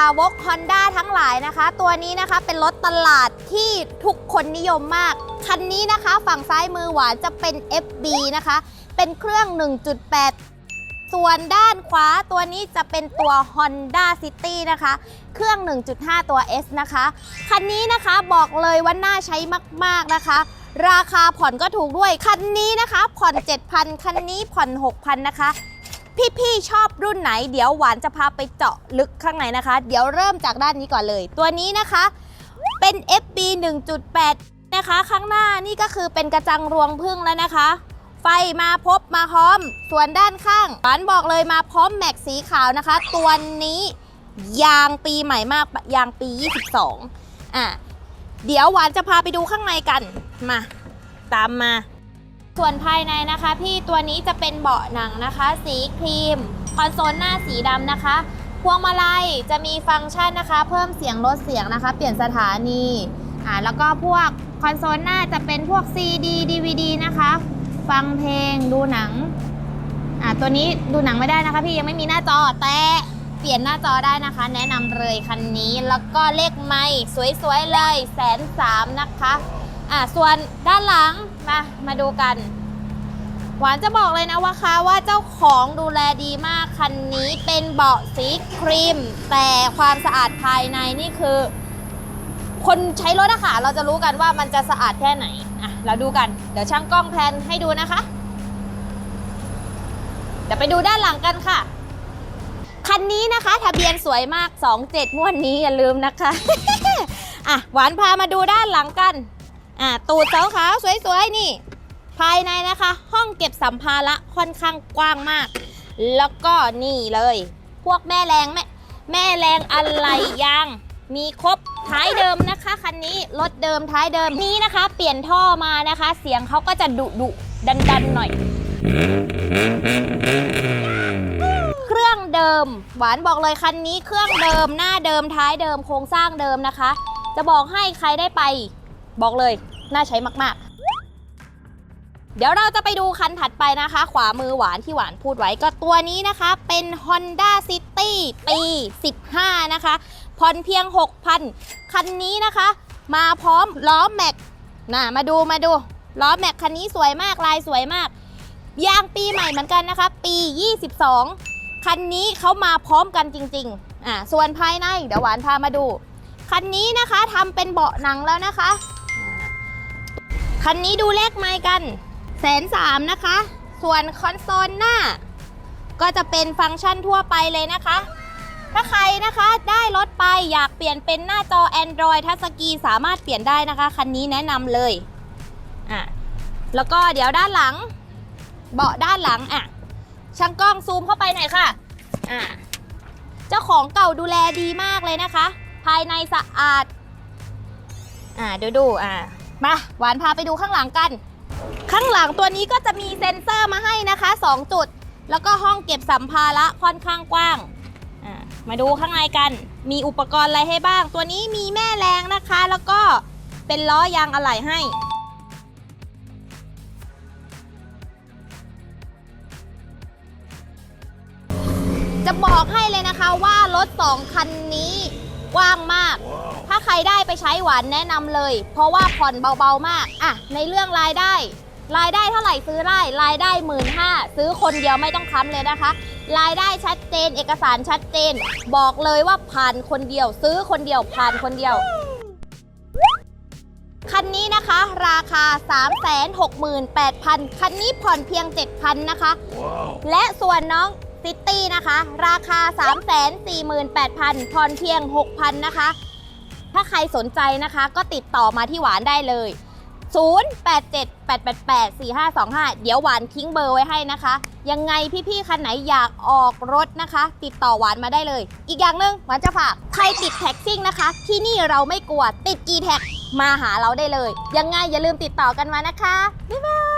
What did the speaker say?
าวก Honda ทั้งหลายนะคะ ตัวนี้นะคะเป็นรถตลาดที่ทุกคนนิยมมาก คันนี้นะคะฝั่งซ้ายมือหวานจะเป็น FB นะคะ เป็นเครื่อง 1.8 ส่วนด้านขวาตัวนี้จะเป็นตัว Honda City นะคะ เครื่อง 1.5 ตัว S นะคะ คันนี้นะคะบอกเลยว่าน่าใช้มาก ๆ นะคะราคาผ่อนก็ถูกด้วย คันนี้นะคะ ผ่อน 7,000 คันนี้ผ่อน 6,000 นะคะ พี่ๆชอบรุ่นไหน เดี๋ยวหวานจะพาไปเจาะลึกข้างในนะคะ เดี๋ยวเริ่มจากด้านนี้ก่อนเลย ตัวนี้นะคะเป็น FB 1.8 นะคะ ข้างหน้านี่ก็คือเป็นกระจังรวงพึ่งแล้วนะคะ ไฟมาพบมาพร้อม ส่วนด้านข้างหวานบอกเลยมาพร้อมแม็กสีขาวนะคะ ตัวนี้ยางปีใหม่มากยางปี 22 อะ เดี๋ยวหวานจะพาไปดูข้างในกัน มา ตามมา ส่วนภายในนะคะ พี่ตัวนี้จะเป็นเบาะหนังนะคะ สีครีม คอนโซลหน้าสีดำนะคะ พวงมาลัยจะมีฟังก์ชันนะคะ เพิ่มเสียงลดเสียงนะคะ เปลี่ยนสถานีอ่าแล้วก็พวกคอนโซลหน้าจะเป็นพวก CD DVD นะคะ ฟังเพลงดูหนังอ่าตัวนี้ดูหนังไม่ได้นะคะ พี่ยังไม่มีหน้าจอแต่เปลี่ยนหน้าจอได้นะคะ แนะนำเลยคันนี้แล้วก็เลขไม่สวยๆเลยแสนสามนะคะอ่าส่วนด้านหลัง มา มาดูกัน หวานจะบอกเลยนะว่าคะว่าเจ้าของดูแลดีมากคันนี้เป็นเบาะสีครีม แต่ความสะอาดภายในนี่คือ คนใช้รถอะค่ะเราจะรู้กันว่ามันจะสะอาดแค่ไหนอะเราดูกัน เดี๋ยวช่างกล้องแพนให้ดูนะคะ เดี๋ยวไปดูด้านหลังกันค่ะ คันนี้นะคะ ทะเบียนสวยมาก 27งวดนี้อย่าลืมนะคะ อะหวานพามาดูด้านหลังกัน อะตูดขาวๆสวยๆนี่ ภายในนะคะ ห้องเก็บสัมภาระค่อนข้างกว้างมาก แล้วก็นี่เลย พวกแม่แรงแม่แม่แรงอะไรยาง มีครบท้ายเดิมนะคะคันนี้รถเดิมท้ายเดิมนี้นะคะ เปลี่ยนท่อมานะคะ เสียงเขาก็จะดุดุดันดันหน่อย เครื่องเดิม หวานบอกเลยคันนี้เครื่องเดิมหน้าเดิมท้ายเดิมโครงสร้างเดิมนะคะ จะบอกให้ใครได้ไป บอกเลยน่าใช้มากๆ เดี๋ยวเราจะไปดูคันถัดไปนะคะ ขวามือหวานที่หวานพูดไว้ก็ตัวนี้นะคะ เป็น Honda City ปี 15 นะคะผ่อนเพียง 6,000 คันนี้นะคะ มาพร้อมล้อแม็กนะมาดูมาดูล้อแม็กคันนี้สวยมากลายสวยมากยางปีใหม่เหมือนกันนะคะ ปี 22 คันนี้เขามาพร้อมกันจริงๆอ่าส่วนภายในเดี๋ยวหวานพามาดู คันนี้นะคะทำเป็นเบาะหนังแล้วนะคะ คันนี้ดูเลขไม้กันแสนสามนะคะ ส่วนคอนโซลหน้า ก็จะเป็นฟังก์ชันทั่วไปเลยนะคะ ถ้าใครนะคะได้รถไปอยากเปลี่ยนเป็นหน้าจอ Android ทัชสกรีนสามารถเปลี่ยนได้นะคะ คันนี้แนะนำเลยอะแล้วก็เดี๋ยวด้านหลัง เบาะด้านหลังอะช่างกล้องซูมเข้าไปหน่อยค่ะอ่าเจ้าของเก่าดูแลดีมากเลยนะคะ ภายในสะอาด อ่าดูดูอ่า มาหวานพาไปดูข้างหลังกัน ข้างหลังตัวนี้ก็จะมีเซ็นเซอร์มาให้นะคะ 2 จุด แล้วก็ห้องเก็บสัมภาระค่อนข้างกว้าง มาดูข้างในกัน มีอุปกรณ์อะไรให้บ้าง ตัวนี้มีแม่แรงนะคะ แล้วก็เป็นล้อยางอะไหล่ให้จะบอกให้เลยนะคะว่ารถสองคันนี้กว้างมาก ถ้าใครได้ไปใช้หวานแนะนำเลย เพราะว่าผ่อนเบาๆมากอะในเรื่องรายได้ รายได้เท่าไหร่ซื้อได้รายได้หมื่นห้าซื้อคนเดียวไม่ต้องค้ำเลยนะคะ รายได้ชัดเจน เอกสารชัดเจน บอกเลยว่าผ่านคนเดียว ซื้อคนเดียวผ่านคนเดียว คันนี้นะคะ ราคา 368,000 คันนี้ผ่อนเพียง 7,000 นะคะ และส่วนน้องซิตี้นะคะ ราคา 348,000ผ่อนเพียง 6,000 นะคะ ถ้าใครสนใจนะคะก็ติดต่อมาที่หวานได้เลย 0878884525 เดี๋ยวหวานทิ้งเบอร์ไว้ให้นะคะ ยังไงพี่ๆคันไหนอยากออกรถนะคะ ติดต่อหวานมาได้เลย อีกอย่างหนึ่งหวานจะฝากใครติดแท็กซิ่งนะคะ ที่นี่เราไม่กลัวติดกีแท็กมาหาเราได้เลย ยังไงอย่าลืมติดต่อกันมานะคะบ๊ายบาย